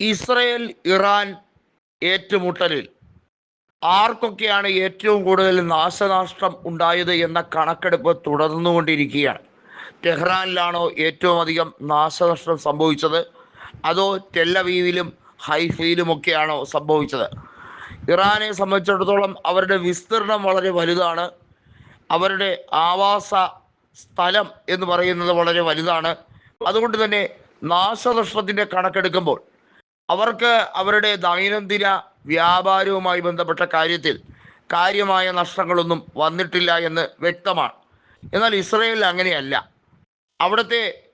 Israel Iran ഏറ്റുമുട്ടലിൽ. ആർക്കൊക്കെയാണ് ഏറ്റവും കൂടുതൽ നാശനഷ്ടം ഉണ്ടായത് എന്ന കണക്കെടുപ്പ് തുടർന്നുകൊണ്ടിരിക്കുകയാണ്. ടെഹ്റാനിലാണോ ഏറ്റവും അധികം നാശനഷ്ടം സംഭവിച്ചത്? അതോ ടെല്ലവീവിലും ഹൈഫയിലുമൊക്കെയാണോ സംഭവിച്ചത്? ഇറാനെ സംബന്ധിച്ചിടത്തോളം അവരുടെ വിസ്തീർണം വളരെ വലുതാണ്. അവരുടെ ആവാസ സ്ഥലം എന്ന് പറയുന്നത് വളരെ വലുതാണ്. അതുകൊണ്ട് തന്നെ നാശനഷ്ടത്തിന്റെ കണക്കെടുക്കുമ്പോൾ അവർക്ക് അവരുടെ ദൈനംദിന വ്യാപാരവുമായി ബന്ധപ്പെട്ട കാര്യത്തിൽ കാര്യമായ നഷ്ടങ്ങളൊന്നും വന്നിട്ടില്ല എന്ന് വ്യക്തമാണ്. എന്നാൽ ഇസ്രയേലിൽ അങ്ങനെയല്ല. അവിടുത്തെ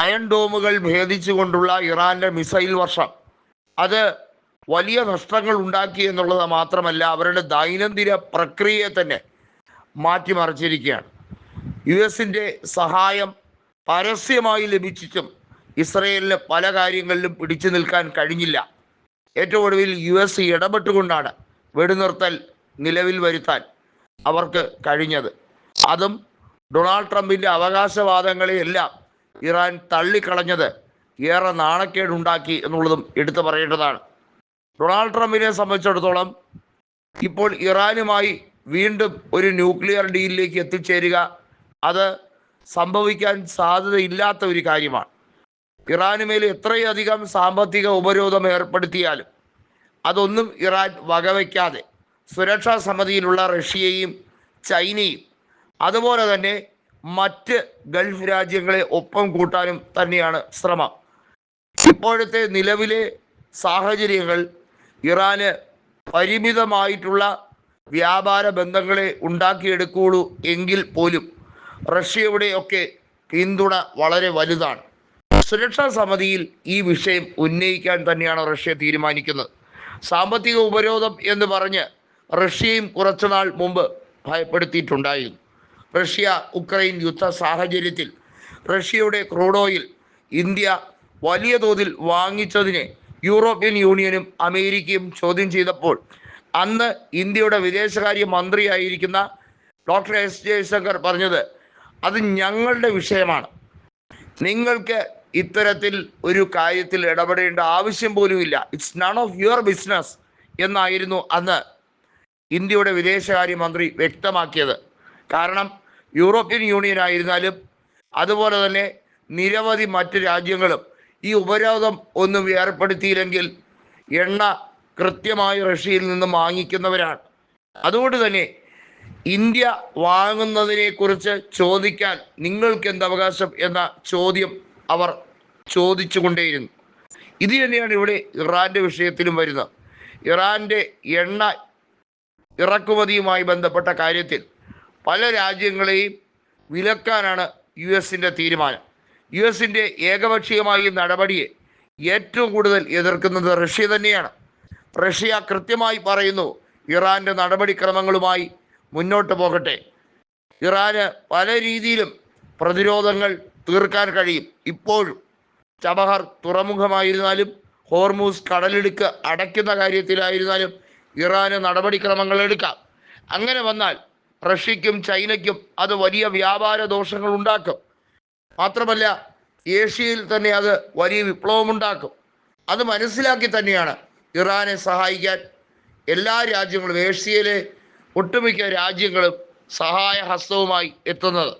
അയൺ ഡോമുകൾ ഭേദിച്ചുകൊണ്ടുള്ള ഇറാന്റെ മിസൈൽ വർഷം അത് വലിയ നഷ്ടങ്ങൾ ഉണ്ടാക്കി എന്നുള്ളത് മാത്രമല്ല അവരുടെ ദൈനംദിന പ്രക്രിയയെ തന്നെ മാറ്റിമറിച്ചിരിക്കുകയാണ്. യു എസിന്റെ സഹായം പരസ്യമായി ലഭിച്ചിട്ടും ഇസ്രയേലിന് പല കാര്യങ്ങളിലും പിടിച്ചു നിൽക്കാൻ കഴിഞ്ഞില്ല. ഏറ്റവും ഒടുവിൽ യു എസ് ഇടപെട്ടുകൊണ്ടാണ് വെടിനിർത്തൽ നിലവിൽ വരുത്താൻ അവർക്ക് കഴിഞ്ഞത്. അതും ഡൊണാൾഡ് ട്രംപിന്റെ അവകാശവാദങ്ങളെയെല്ലാം ഇറാൻ തള്ളിക്കളഞ്ഞത് ഏറെ നാണക്കേടുണ്ടാക്കി എന്നുള്ളതും എടുത്തു പറയേണ്ടതാണ്. ഡൊണാൾഡ് ട്രംപിനെ സംബന്ധിച്ചിടത്തോളം ഇപ്പോൾ ഇറാനുമായി വീണ്ടും ഒരു ന്യൂക്ലിയർ ഡീലിലേക്ക് എത്തിച്ചേരുക അത് സംഭവിക്കാൻ സാധ്യതയില്ലാത്ത ഒരു കാര്യമാണ്. ഇറാന് മേൽ എത്രയധികം സാമ്പത്തിക ഉപരോധം ഏർപ്പെടുത്തിയാലും അതൊന്നും ഇറാൻ വകവയ്ക്കാതെ സുരക്ഷാ സമിതിയിലുള്ള റഷ്യയെയും ചൈനയും അതുപോലെ തന്നെ മറ്റ് ഗൾഫ് രാജ്യങ്ങളെ ഒപ്പം കൂട്ടാനും തന്നെയാണ് ശ്രമം. ഇപ്പോഴത്തെ നിലവിലെ സാഹചര്യങ്ങൾ ഇറാന് പരിമിതമായിട്ടുള്ള വ്യാപാര ബന്ധങ്ങളെ ഉണ്ടാക്കിയെടുക്കുകയുള്ളൂ എങ്കിൽ പോലും റഷ്യയുടെയൊക്കെ പിന്തുണ വളരെ വലുതാണ്. സുരക്ഷാ സമിതിയിൽ ഈ വിഷയം ഉന്നയിക്കാൻ തന്നെയാണ് റഷ്യ തീരുമാനിക്കുന്നത്. സാമ്പത്തിക ഉപരോധം എന്ന് പറഞ്ഞ് റഷ്യയും കുറച്ചുനാൾ മുമ്പ് ഭയപ്പെടുത്തിയിട്ടുണ്ടായിരുന്നു. റഷ്യ ഉക്രൈൻ യുദ്ധ സാഹചര്യത്തിൽ റഷ്യയുടെ ക്രൂഡ് ഓയിൽ ഇന്ത്യ വലിയ തോതിൽ വാങ്ങിച്ചതിനെ യൂറോപ്യൻ യൂണിയനും അമേരിക്കയും ചോദ്യം ചെയ്തപ്പോൾ അന്ന് ഇന്ത്യയുടെ വിദേശകാര്യ മന്ത്രിയായിരിക്കുന്ന ഡോക്ടർ എസ് ജയശങ്കർ പറഞ്ഞത് അത് ഞങ്ങളുടെ വിഷയമാണ്. നിങ്ങൾക്ക് ഇത്തരത്തിൽ ഒരു കാര്യത്തിൽ ഇടപെടേണ്ട ആവശ്യം പോലുമില്ല it's none of your business എന്നായിരുന്നു അന്ന് ഇന്ത്യയുടെ വിദേശകാര്യമന്ത്രി വ്യക്തമാക്കിയത്. കാരണം യൂറോപ്യൻ യൂണിയൻ ആയിരുന്നാലും അതുപോലെ തന്നെ നിരവധി മറ്റ് രാജ്യങ്ങളും ഈ ഉപരോധം ഒന്നും ഏർപ്പെടുത്തിയില്ലെങ്കിൽ എണ്ണ കൃത്യമായി റഷ്യയിൽ നിന്ന് വാങ്ങിക്കുന്നവരാണ്. അതുകൊണ്ട് തന്നെ ഇന്ത്യ വാങ്ങുന്നതിനെക്കുറിച്ച് ചോദിക്കാൻ നിങ്ങൾക്ക് എന്ത് അവകാശം എന്ന ചോദ്യം അവർ ചോദിച്ചുകൊണ്ടേയിരുന്നു. ഇത് തന്നെയാണ് ഇവിടെ ഇറാന്റെ വിഷയത്തിലും വരുന്നത്. ഇറാന്റെ എണ്ണ ഇറക്കുമതിയുമായി ബന്ധപ്പെട്ട കാര്യത്തിൽ പല രാജ്യങ്ങളെയും വിലക്കാനാണ് യു എസിന്റെ തീരുമാനം. യു എസിന്റെ ഏകപക്ഷീയമായ നടപടിയെ ഏറ്റവും കൂടുതൽ എതിർക്കുന്നത് റഷ്യ തന്നെയാണ്. റഷ്യ കൃത്യമായി പറയുന്നു ഇറാന്റെ നടപടിക്രമങ്ങളുമായി മുന്നോട്ട് പോകട്ടെ. ഇറാന് പല രീതിയിലും പ്രതിരോധങ്ങൾ തീർക്കാൻ കഴിയും. ഇപ്പോഴും ചബഹർ തുറമുഖമായിരുന്നാലും ഹോർമൂസ് കടലിടുക്ക് അടയ്ക്കുന്ന കാര്യത്തിലായിരുന്നാലും ഇറാന് നടപടിക്രമങ്ങൾ എടുക്കാം. അങ്ങനെ വന്നാൽ റഷ്യയ്ക്കും ചൈനയ്ക്കും അത് വലിയ വ്യാപാര ദോഷങ്ങൾ ഉണ്ടാക്കും. മാത്രമല്ല ഏഷ്യയിൽ തന്നെ അത് വലിയ വിപ്ലവം ഉണ്ടാക്കും അത് മനസ്സിലാക്കി തന്നെയാണ് ഇറാനെ സഹായിക്കാൻ എല്ലാ രാജ്യങ്ങളും ഏഷ്യയിലെ ഒട്ടുമിക്ക രാജ്യങ്ങളും സഹായ ഹസ്തവുമായി എത്തുന്നത്.